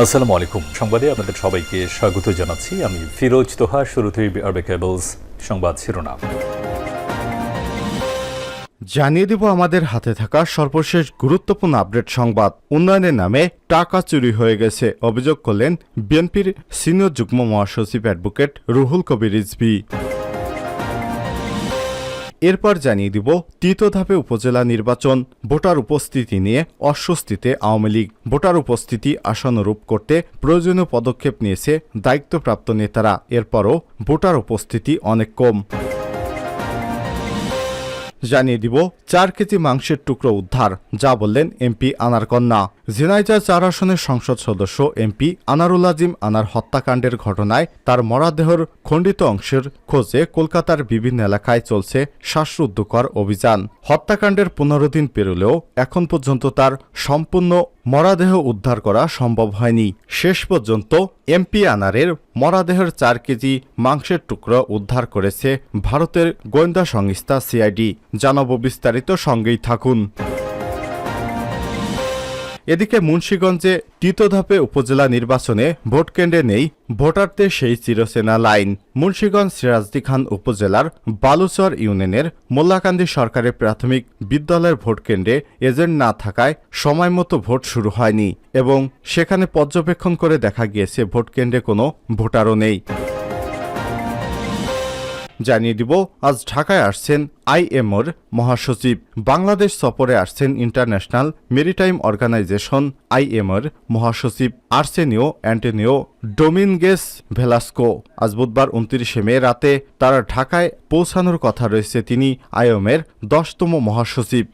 আসসালামু আলাইকুম। সংবাদে আপনাদের সবাইকে স্বাগত জানাচ্ছি। আমি ফিরোজ তোহা, শুরুতেই আরবে কেবলস সংবাদ শিরোনাম। জানিয়ে দিব আমাদের হাতে থাকা সর্বশেষ গুরুত্বপূর্ণ আপডেট সংবাদ। উন্নয়নের নামে টাকা চুরি হয়ে গেছে। অভিযোগ করলেন বিএনপির সিনিয়র যুগ্ম মহাসচিব অ্যাডভোকেট রুহুল কবির রিজভি। এরপর জানিয়ে দিব তৃতীয় ধাপে উপজেলা নির্বাচন, ভোটার উপস্থিতি নিয়ে অস্বস্তিতে আওয়ামী লীগ। ভোটার উপস্থিতি আশানুরূপ করতে প্রয়োজনীয় পদক্ষেপ নিয়েছে দায়িত্বপ্রাপ্ত নেতারা। এরপরও ভোটার উপস্থিতি অনেক কম। জানিয়ে দিব, চার কেজি মাংসের টুকরো উদ্ধার, যা বললেন এমপি আনার কন্যা। ঝিনাইজা চার আসনের সংসদ সদস্য এমপি আনারুল আজিম আনার হত্যাকাণ্ডের ঘটনায় তার মরাদেহর খণ্ডিত অংশের খোঁজে কলকাতার বিভিন্ন এলাকায় চলছে শ্বাসরুদ্ধকর অভিযান। হত্যাকাণ্ডের পনেরো দিন পেরোলেও এখন পর্যন্ত তার সম্পূর্ণ মরাদেহ উদ্ধার করা সম্ভব হয়নি। শেষ পর্যন্ত এমপি আনারের মরাদেহের চার কেজি মাংসের টুকরো উদ্ধার করেছে ভারতের গোয়েন্দা সংস্থা সিআইডি। জানাব বিস্তারিত, সঙ্গেই থাকুন। এদিকে মুন্সীগঞ্জে তৃতীয় উপজেলা নির্বাচনে ভোটকেন্দ্রে নেই ভোটারদের সেই চিরসেনা লাইন। মুন্সীগঞ্জ সিরাজদি খান উপজেলার বালুচর ইউনিয়নের মোল্লাকান্দি সরকারি প্রাথমিক বিদ্যালয়ের ভোটকেন্দ্রে এজেন্ট না থাকায় সময়মতো ভোট শুরু হয়নি এবং সেখানে পর্যবেক্ষণ করে দেখা গিয়েছে ভোটকেন্দ্রে কোনো ভোটারও নেই। জানিয়ে দিব, আজ ঢাকায় আসছেন আইএমওর মহাসচিব। বাংলাদেশ সফরে আসছেন ইন্টারন্যাশনাল মেরিটাইম অর্গানাইজেশন আইএমওর মহাসচিব আর্সেনিও অ্যান্টনিও ডোমিনগেস ভেলাস্কো। আজ বুধবার উনত্রিশে মে রাতে তারা ঢাকায় পৌঁছানোর কথা রয়েছে তিনি আইএমের দশতম মহাসচিব।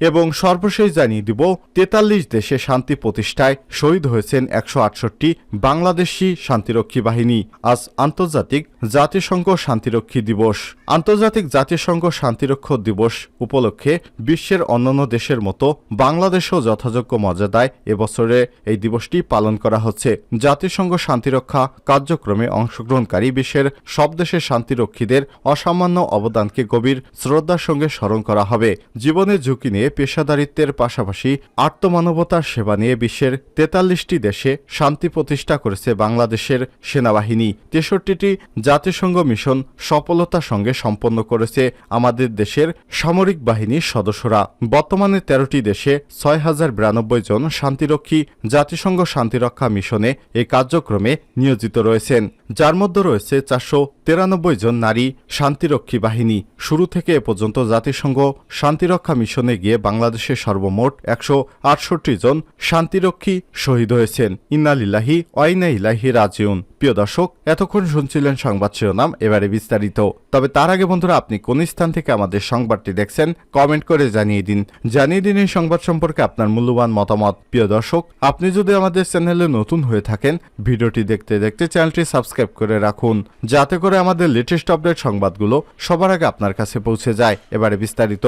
এবং সর্বশেষ জানিয়ে দিব, তেতাল্লিশ দেশে শান্তি প্রতিষ্ঠায় শহীদ হয়েছেন একশো আটষট্টি বাংলাদেশি শান্তিরক্ষী বাহিনী। আজ আন্তর্জাতিক জাতিসংঘ শান্তিরক্ষী দিবস। আন্তর্জাতিক জাতিসংঘ শান্তিরক্ষক দিবস উপলক্ষে বিশ্বের অন্যান্য দেশের মতো বাংলাদেশেও যথাযোগ্য মর্যাদায় এবছরে এই দিবসটি পালন করা হচ্ছে। জাতিসংঘ শান্তিরক্ষা কার্যক্রমে অংশগ্রহণকারী বিশ্বের সব দেশের শান্তিরক্ষীদের অসামান্য অবদানকে গভীর শ্রদ্ধার সঙ্গে স্মরণ করা হবে। জীবনের ঝুঁকি নিয়ে পেশাদারিত্বের পাশাপাশি আত্মমানবতার সেবা নিয়ে বিশ্বের তেতাল্লিশটি দেশে শান্তি প্রতিষ্ঠা করেছে বাংলাদেশের সেনাবাহিনী। তেষট্টিটি জাতিসংঘ মিশন সফলতার সঙ্গে সম্পন্ন করেছে আমাদের দেশের সামরিক বাহিনীর সদস্যরা। বর্তমানে তেরোটি দেশে ছয় হাজার বিরানব্বই জন শান্তিরক্ষী জাতিসংঘ শান্তিরক্ষা মিশনে এই কার্যক্রমে নিয়োজিত রয়েছেন। যার মধ্যে রয়েছে চারশো তিরানব্বই জন নারী শান্তিরক্ষী বাহিনী। শুরু থেকে এ পর্যন্ত জাতিসংঘ শান্তিরক্ষা মিশনে গিয়ে বাংলাদেশের সর্বমোট একশো আটষট্টি জন শান্তিরক্ষী শহীদ হয়েছেন। ইন্নালিল্লাহি ওয়াইনা ইলাহি রাজিউন। প্রিয় দর্শক, এতক্ষণ শুনছিলেন সংবাদ শিরোনাম, এবারে বিস্তারিত। তবে তার আগে বন্ধুরা, আপনি কোন স্থান থেকে আমাদের সংবাদটি দেখছেন, কমেন্ট করে জানিয়ে দিন। জানিয়ে দিন এই সংবাদ সম্পর্কে আপনার মূল্যবান মতামত। প্রিয় দর্শক, আপনি যদি আমাদের চ্যানেলে নতুন হয়ে থাকেন, ভিডিওটি দেখতে দেখতে চ্যানেলটি সাবস্ক্রাইব করে রাখুন, যাতে করে আমাদের লেটেস্ট আপডেট সংবাদগুলো সবার আগে আপনার কাছে পৌঁছে যায়। এবারে বিস্তারিত।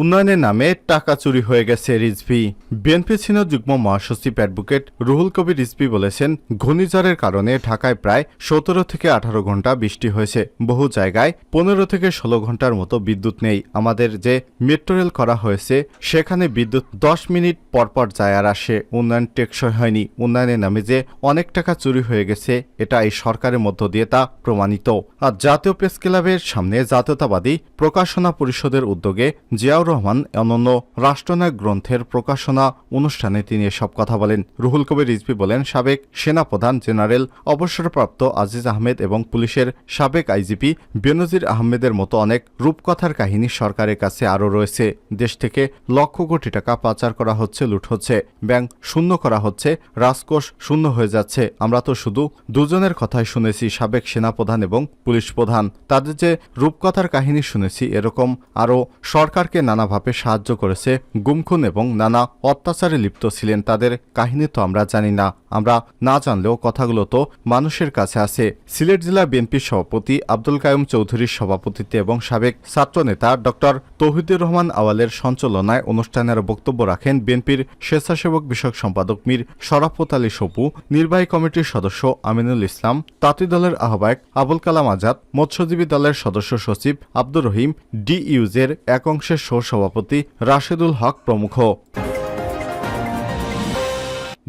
উন্নয়নের নামে টাকা চুরি হয়ে গেছে রিজভি। বিএনপি ছিল যুগ্ম মহাসচিব অ্যাডভোকেট রুহুল কবির রিজভি বলেছেন, ঘূর্ণিঝড়ের কারণে ঢাকায় প্রায় সতেরো থেকে আঠারো ঘণ্টা বৃষ্টি হয়েছে। বহু জায়গায় পনেরো থেকে ষোলো ঘণ্টার মতো বিদ্যুৎ নেই। আমাদের যে মেট্রো রেল করা হয়েছে, সেখানে বিদ্যুৎ দশ মিনিট পরপর যায় আর আসে। উন্নয়ন টেকসই হয়নি। উন্নয়নের নামে যে অনেক টাকা চুরি হয়ে গেছে, এটা এই সরকারের মধ্য দিয়ে তা প্রমাণিত। আর জাতীয় প্রেস ক্লাবের সামনে জাতীয়তাবাদী প্রকাশনা পরিষদের উদ্যোগে জিয়াউর রহমান অনন্য রাষ্ট্রনায়ক গ্রন্থের প্রকাশনা অনুষ্ঠানে তিনি এসব কথা বলেন। রুহুল কবির রিজভি বলেন, সাবেক সেনাপ্রধান জেনারেল অবসরপ্রাপ্ত আজিজ আহমেদ এবং পুলিশের সাবেক আইজিপি বেনজির আহমেদের মতো অনেক রূপকথার কাহিনী সরকারের কাছে আরও রয়েছে। দেশ থেকে লক্ষ কোটি টাকা পাচার করা হচ্ছে, লুট হচ্ছে, ব্যাংক শূন্য করা হচ্ছে, রাজকোষ শূন্য হয়ে যাচ্ছে। আমরা তো শুধু দুজনের কথাই শুনেছি, সাবেক সেনাপ্রধান এবং পুলিশ প্রধান। তাদের যে রূপকথার কাহিনী শুনেছি, এরকম আরও সরকারকে নানাভাবে সাহায্য করেছে, গুমখুন এবং নানা অত্যাচারে লিপ্ত ছিলেন তাদের কাহিনী তো আমরা জানি না। আমরা না জানলেও কথাগুলো তো মানুষের কাছে আছে। সিলেট জেলা বিএনপির সভাপতি আব্দুল কায়ুম চৌধুরীর সভাপতিত্বে এবং সাবেক ছাত্রনেতা ডক্টর তৌহিদুর রহমান আওয়ালের সঞ্চালনায় অনুষ্ঠানের বক্তব্য রাখেন বিএনপির স্বেচ্ছাসেবক বিষয়ক সম্পাদক মীর শরাফত আলী সপু, নির্বাহী কমিটির সদস্য আমিনুল ইসলাম, তাঁতি দলের আহ্বায়ক আবুল কালাম আজাদ, মৎস্যজীবী দলের সদস্য সচিব আব্দুর রহিম, ডিইউজের এক অংশের সহ সভাপতি রাশেদুল হক প্রমুখ।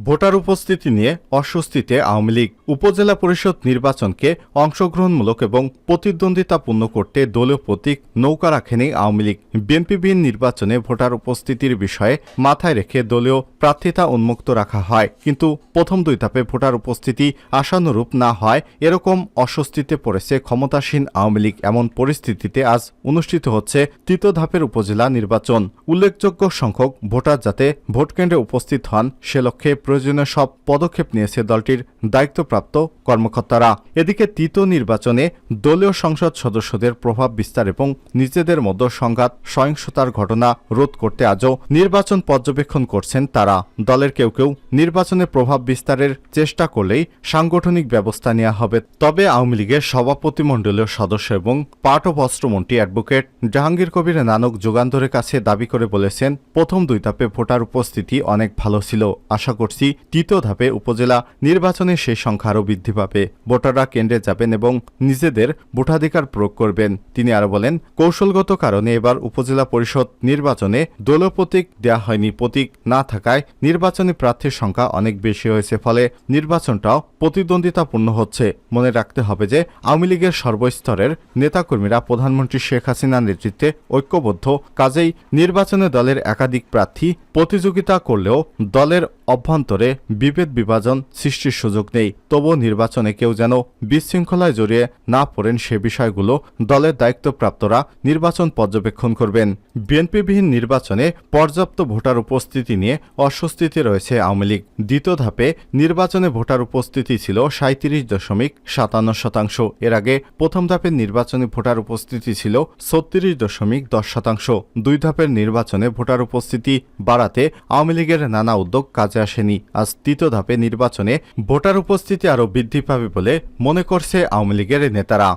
ভোটার উপস্থিতি নিয়ে অস্বস্তিতে আওয়ামী লীগ উপজেলা পরিষদ নির্বাচনকে অংশগ্রহণমূলক এবং প্রতিদ্বন্দ্বিতাপূর্ণ করতে দলীয় প্রতীক নৌকা রাখেনি আওয়ামী লীগ। বিএনপিবিহীন নির্বাচনে ভোটার উপস্থিতির বিষয়ে মাথায় রেখে দলীয় প্রার্থিতা উন্মুক্ত রাখা হয়। কিন্তু প্রথম দুই ধাপে ভোটার উপস্থিতি আশানুরূপ না হয়, এরকম অস্বস্তিতে পড়েছে ক্ষমতাসীন আওয়ামী লীগ। এমন পরিস্থিতিতে আজ অনুষ্ঠিত হচ্ছে তৃতীয় ধাপের উপজেলা নির্বাচন। উল্লেখযোগ্য সংখ্যক ভোটার যাতে ভোটকেন্দ্রে উপস্থিত হন, সে লক্ষ্যে প্রয়োজনীয় সব পদক্ষেপ নিয়েছে দলটির দায়িত্বপ্রাপ্ত কর্মকর্তারা। এদিকে তৃতীয় নির্বাচনে দলীয় সংসদ সদস্যদের প্রভাব বিস্তার এবং নিজেদের মধ্যে সংঘাত সহিংসতার ঘটনা রোধ করতে আজও নির্বাচন পর্যবেক্ষণ করছেন তারা। দলের কেউ কেউ নির্বাচনে প্রভাব বিস্তারের চেষ্টা করলেই সাংগঠনিক ব্যবস্থা নেওয়া হবে। তবে আওয়ামী লীগের সভাপতিমণ্ডলীয় সদস্য এবং পাট ও বস্ত্রমন্ত্রী অ্যাডভোকেট জাহাঙ্গীর কবির নানক যুগান্তরের কাছে দাবি করে বলেছেন, প্রথম দুই ধাপে ভোটার উপস্থিতি অনেক ভালো ছিল। আশা করছি তৃতীয় ধাপে উপজেলা নির্বাচনে সেই সংখ্যা আরও বৃদ্ধি পাবে। ভোটাররা কেন্দ্রে যাবেন এবং নিজেদের ভোটাধিকার প্রয়োগ করবেন। তিনি আরও বলেন, কৌশলগত কারণে এবার উপজেলা পরিষদ নির্বাচনে দলীয় প্রতীক দেওয়া হয়নি। প্রতীক না থাকায় নির্বাচনী প্রার্থীর সংখ্যা অনেক বেশি হয়েছে, ফলে নির্বাচনটাও প্রতিদ্বন্দ্বিতাপূর্ণ হচ্ছে। মনে রাখতে হবে যে, আওয়ামী লীগের সর্বস্তরের নেতাকর্মীরা প্রধানমন্ত্রী শেখ হাসিনার নেতৃত্বে ঐক্যবদ্ধ, কাজেই নির্বাচনে দলের একাধিক প্রার্থী প্রতিযোগিতা করলেও দলের অভ্যন্তরে বিভেদ বিভাজন সৃষ্টির সুযোগ নেই। তবুও নির্বাচনে কেউ যেন বিশৃঙ্খলায় জড়িয়ে না পড়েন সে বিষয়গুলো দলের দায়িত্বপ্রাপ্তরা নির্বাচন পর্যবেক্ষণ করবেন। বিএনপিবিহীন নির্বাচনে পর্যাপ্ত ভোটার উপস্থিতি নিয়ে অস্বস্তিতে রয়েছে আওয়ামী লীগ। দ্বিতীয় ধাপে নির্বাচনে ভোটার উপস্থিতি ছিল সাঁত্রিশ দশমিক সাতান্ন শতাংশ। এর আগে প্রথম ধাপের নির্বাচনে ভোটার উপস্থিতি ছিল ছত্রিশ দশমিক দশ শতাংশ। দুই ধাপের নির্বাচনে ভোটার উপস্থিতি বাড়াতে আওয়ামী লীগের নানা উদ্যোগ কাজে আসেনি। আজ তৃতীয় ধাপে নির্বাচনে ভোটার উপস্থিতি আরও বৃদ্ধি পাবে বলে মনে করছে আওয়ামী লীগের নেতারা।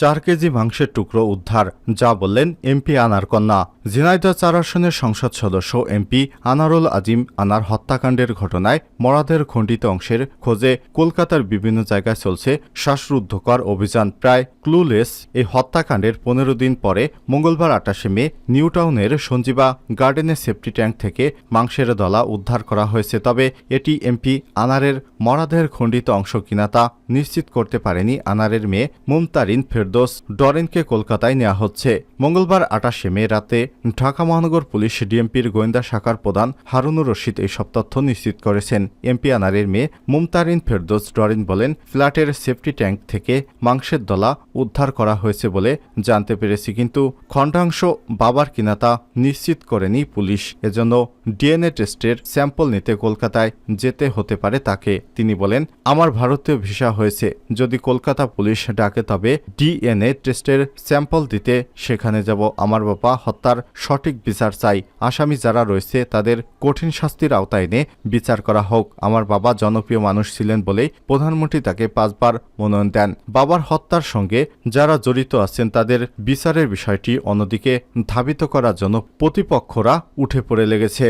চার কেজি মাংসের টুকরো উদ্ধার, যা বললেন এমপি আনার কন্যা। ঝিনাইদহ চার আসনের সংসদ সদস্য এমপি আনারুল আজিম আনার হত্যাকাণ্ডের ঘটনায় মরাদের খণ্ডিত অংশের খোঁজে কলকাতার বিভিন্ন জায়গায় চলছে শ্বাসরুদ্ধকর অভিযান। প্রায় ক্লুলেস এই হত্যাকাণ্ডের পনেরো দিন পরে মঙ্গলবার আটাশে মে নিউটাউনের সঞ্জীবা গার্ডেনের সেফটি ট্যাঙ্ক থেকে মাংসের দলা উদ্ধার করা হয়েছে। তবে এটি এমপি আনারের মরাদের খণ্ডিত অংশ কিনা তা নিশ্চিত করতে পারেনি আনারের মেয়ে মুমতারিন ফেরদোস। ডরেনকে কলকাতায় নেওয়া হচ্ছে। মঙ্গলবার আটাশে মে রাতে ঢাকা মহানগর পুলিশ ডিএমপির গোয়েন্দা শাখার প্রধান হারুনুর রশিদ এইসব তথ্য নিশ্চিত করেছেন। এমপি আনারের মেয়ে মুমতারিন ফেরদোস ডরিন বলেন, ফ্ল্যাটের সেফটি ট্যাঙ্ক থেকে মাংসের দলা উদ্ধার করা হয়েছে বলে জানতে পেরেছি, কিন্তু খণ্ডাংশ বাবার কিনা তা নিশ্চিত করেনি পুলিশ। এজন্য ডিএনএ টেস্টের স্যাম্পল নিতে কলকাতায় যেতে হতে পারে তাকে। তিনি বলেন, আমার ভারতীয় ভিসা হয়েছে। যদি কলকাতা পুলিশ ডাকে তবে ডিএনএ টেস্টের স্যাম্পল দিতে সেখানে যাব। আমার বাবা হত্যার সঠিক বিচার চাই। আসামি যারা রয়েছে তাদের কঠিন শাস্তির আওতায় এনে বিচার করা হোক। আমার বাবা জনপ্রিয় মানুষ ছিলেন বলেই প্রধানমন্ত্রী তাকে পাঁচবার মনোনয়ন দেন। বাবার হত্যার সঙ্গে যারা জড়িত আছেন তাদের বিচারের বিষয়টি অন্যদিকে ধাবিত করার জন্য প্রতিপক্ষরা উঠে পড়ে লেগেছে।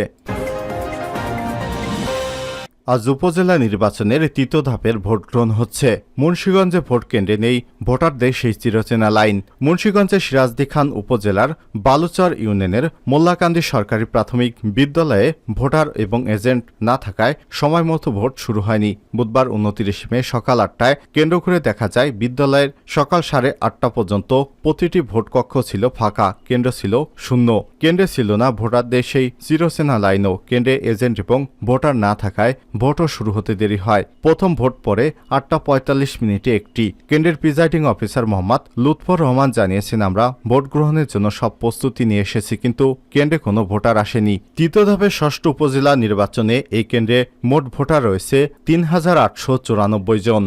আজ উপজেলা নির্বাচনের তৃতীয় ধাপের ভোট গ্রহণ হচ্ছে। মুন্সীগঞ্জে ভোট কেন্দ্রে নেই ভোটারদের সেই চিরচেনা লাইন। মুন্সীগঞ্জের সিরাজদি খান উপজেলার বালুচর ইউনিয়নের মোল্লাকান্দি সরকারি প্রাথমিক বিদ্যালয়ে ভোটার এবং এজেন্ট না থাকায় সময় মতো ভোট শুরু হয়নি। বুধবার উনত্রিশ মে সকাল আটটায় কেন্দ্র করে দেখা যায়, বিদ্যালয়ের সকাল সাড়ে আটটা পর্যন্ত প্রতিটি ভোট কক্ষ ছিল ফাঁকা, কেন্দ্র ছিল শূন্য। কেন্দ্রে ছিল না ভোটারদের সেই চিরচেনা লাইনও। কেন্দ্রে এজেন্ট এবং ভোটার না থাকায় ভোটও শুরু হতে দেরি হয়। প্রথম ভোট পরে আটটা পঁয়তাল্লিশ মিনিটে একটি। কেন্দ্রের প্রিজাইডিং অফিসার মোহাম্মদ লুৎফর রহমান জানিয়েছেন, আমরা ভোট গ্রহণের জন্য সব প্রস্তুতি নিয়ে এসেছি, কিন্তু কেন্দ্রে কোনো ভোটার আসেনি। তৃতীয় ধাপে ষষ্ঠ উপজেলা নির্বাচনে এই কেন্দ্রে মোট ভোটার রয়েছে তিন হাজার আটশো চুরানব্বই জন।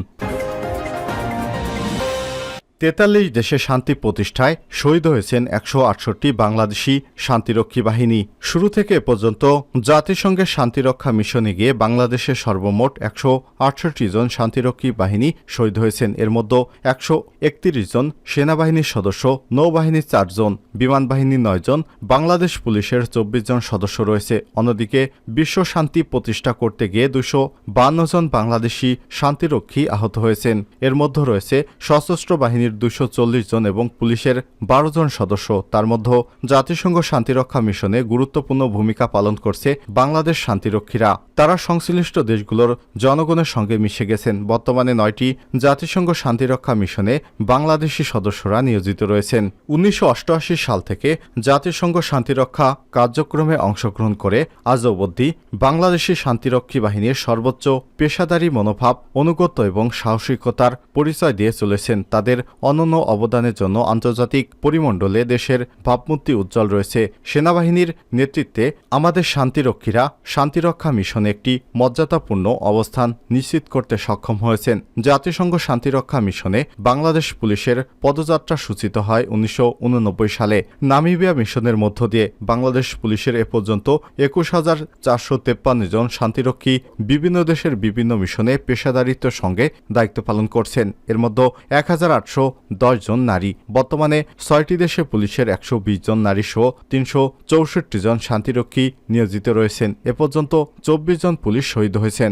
তেতাল্লিশ দেশে শান্তি প্রতিষ্ঠায় শহীদ হয়েছেন একশো আটষট্টি বাংলাদেশি শান্তিরক্ষী বাহিনী। শুরু থেকে পর্যন্ত জাতিসংঘের শান্তিরক্ষা মিশনে গিয়ে বাংলাদেশের সর্বমোট একশো আটষট্টি জন শান্তিরক্ষী বাহিনী শহীদ হয়েছেন। এর মধ্যে একশো একত্রিশ জন সেনাবাহিনীর সদস্য, নৌবাহিনীর চারজন বিমান বাহিনীর নয় জন, বাংলাদেশ পুলিশের চব্বিশ জন সদস্য রয়েছে। অন্যদিকে বিশ্ব শান্তি প্রতিষ্ঠা করতে গিয়ে দুশো বান্ন জন বাংলাদেশি শান্তিরক্ষী আহত হয়েছেন। এর মধ্যে রয়েছে সশস্ত্র বাহিনীর দুশো চল্লিশ জন এবং পুলিশের বারো জন সদস্য। তার মধ্যে জাতিসংঘ শান্তিরক্ষা মিশনে গুরুত্বপূর্ণ ভূমিকা পালন করছে বাংলাদেশ শান্তিরক্ষীরা। তারা সংশ্লিষ্ট দেশগুলোর জনগণের সঙ্গে মিশে গেছেন। বর্তমানে নয়টি জাতিসংঘ শান্তিরক্ষা মিশনে বাংলাদেশি সদস্যরা নিয়োজিত রয়েছেন। উনিশশো অষ্টআশি সাল থেকে জাতিসংঘ শান্তিরক্ষা কার্যক্রমে অংশগ্রহণ করে আজ অবধি বাংলাদেশি শান্তিরক্ষী বাহিনীর সর্বোচ্চ পেশাদারী মনোভাব অনুগত এবং সাহসিকতার পরিচয় দিয়ে চলেছেন। তাদের অনন্য অবদানের জন্য আন্তর্জাতিক পরিমণ্ডলে দেশের ভাবমূর্তি উজ্জ্বল রয়েছে। সেনাবাহিনীর নেতৃত্বে আমাদের শান্তিরক্ষীরা শান্তিরক্ষা মিশনে একটি মর্যাদাপূর্ণ অবস্থান নিশ্চিত করতে সক্ষম হয়েছেন। জাতিসংঘ শান্তিরক্ষা মিশনে বাংলাদেশ পুলিশের পদযাত্রা সূচিত হয় উনিশশো উননব্বই সালে। নামিবিয়া মিশনের মধ্য দিয়ে বাংলাদেশ পুলিশের এ পর্যন্ত একুশ হাজার চারশো তেপ্পান্ন জন শান্তিরক্ষী বিভিন্ন দেশের বিভিন্ন মিশনে পেশাদারিত্বের সঙ্গে দায়িত্ব পালন করছেন। এর মধ্যে এক হাজার আটশো দশ জন নারী। বর্তমানে ছয়টি দেশে পুলিশের একশো বিশ জন নারী সহ তিনশো চৌষট্টি জন শান্তিরক্ষী নিয়োজিত রয়েছেন। এ পর্যন্ত চব্বিশ জন পুলিশ শহীদ হয়েছেন।